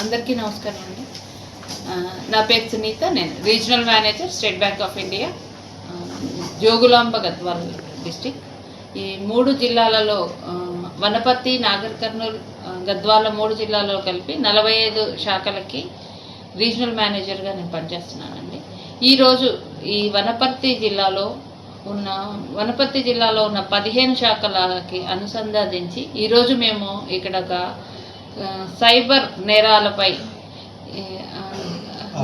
అందరికీ నమస్కారం అండి. నా పేరు సునీత నేను regional manager State Bank of India Jogulamba Gadwal district. ఈ మూడు జిల్లాలలో వనపర్తి నాగర్ కర్నూలు గద్వాల మూడు జిల్లాలో కలిపి నలభై ఐదు శాఖలకి రీజనల్ మేనేజర్గా నేను పనిచేస్తున్నానండి. ఈరోజు ఈ వనపర్తి జిల్లాలో ఉన్న వనపర్తి జిల్లాలో ఉన్న పదిహేను శాఖలకి అనుసంధానించి ఈరోజు మేము ఇక్కడ ఒక సైబర్ నేరాలపై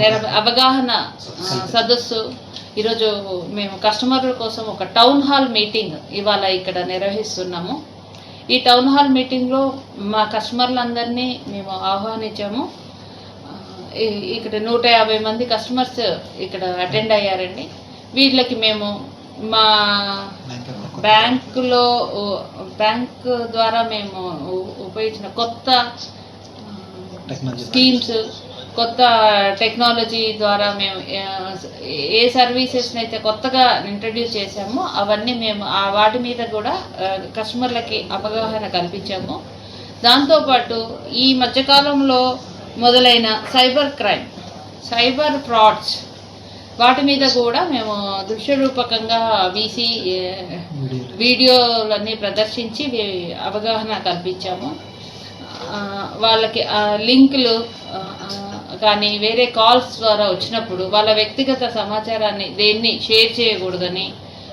నేర అవగాహన సదస్సు. ఈరోజు మేము కస్టమర్ల కోసం ఒక టౌన్ హాల్ మీటింగ్ ఇవాళ ఇక్కడ నిర్వహిస్తున్నాము. ఈ టౌన్ హాల్ మీటింగ్లో మా కస్టమర్లందరినీ మేము ఆహ్వానించాము. ఇక్కడ నూట యాభై మంది కస్టమర్స్ ఇక్కడ అటెండ్ అయ్యారండి. వీళ్ళకి మేము మా బ్యాంకులో బ్యాంక్ ద్వారా మేము ఉపయోగించిన కొత్త స్కీమ్స్ కొత్త టెక్నాలజీ ద్వారా మేము ఏ సర్వీసెస్ని అయితే కొత్తగా ఇంట్రడ్యూస్ చేశామో అవన్నీ మేము ఆ వాటి మీద కూడా కస్టమర్లకి అవగాహన కల్పించాము. దాంతోపాటు ఈ మధ్యకాలంలో మొదలైన సైబర్ క్రైమ్ సైబర్ ఫ్రాడ్స్ వాటి మీద కూడా మేము దృశ్య రూపకంగా వీసి వీడియోలన్నీ ప్రదర్శించి అవగాహన కల్పించాము. వాళ్ళకి లింకులు కానీ వేరే కాల్స్ ద్వారా వచ్చినప్పుడు వాళ్ళ వ్యక్తిగత సమాచారాన్ని దేన్ని షేర్ చేయకూడదని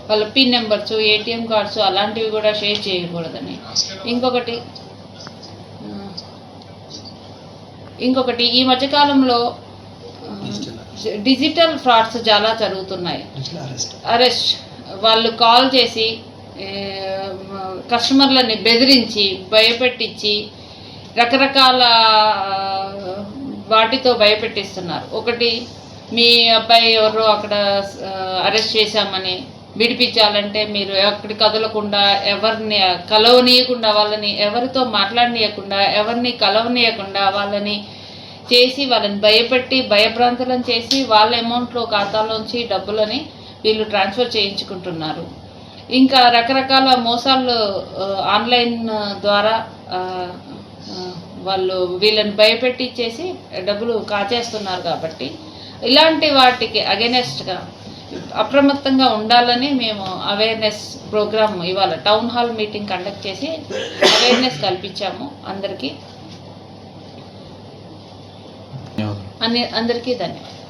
వాళ్ళ పిన్ నెంబర్స్ ఏటీఎం కార్డ్స్ అలాంటివి కూడా షేర్ చేయకూడదని. ఇంకొకటి ఇంకొకటి ఈ మధ్యకాలంలో డిజిటల్ ఫ్రాడ్స్ చాలా జరుగుతున్నాయి. అరెస్ట్. వాళ్ళు కాల్ చేసి కస్టమర్లని బెదిరించి భయపెట్టించి రకరకాల వాటితో భయపెట్టిస్తున్నారు. ఒకటి మీ అబ్బాయి ఎవరో అక్కడ అరెస్ట్ చేశామని విడిపించాలంటే మీరు ఎక్కడి కదలకుండా ఎవరిని కలవనీయకుండా వాళ్ళని ఎవరితో మాట్లాడనీయకుండా ఎవరిని కలవనీయకుండా వాళ్ళని చేసి వాళ్ళని భయపెట్టి భయభ్రాంతులను చేసి వాళ్ళ అమౌంట్లో ఖాతాలోంచి డబ్బులని వీళ్ళు ట్రాన్స్ఫర్ చేయించుకుంటున్నారు. ఇంకా రకరకాల మోసాలు ఆన్లైన్ ద్వారా వాళ్ళు వీళ్ళని భయపెట్టి చేసి డబ్బులు కాచేస్తున్నారు కాబట్టి ఇలాంటి వాటికి అగెనెస్ట్గా అప్రమత్తంగా ఉండాలని మేము అవేర్నెస్ ప్రోగ్రామ్ ఇవాళ టౌన్ హాల్ మీటింగ్ కండక్ట్ చేసి అవేర్నెస్ కల్పించాము అందరికీ. धन्यवाद। अंदर की धन्यवाद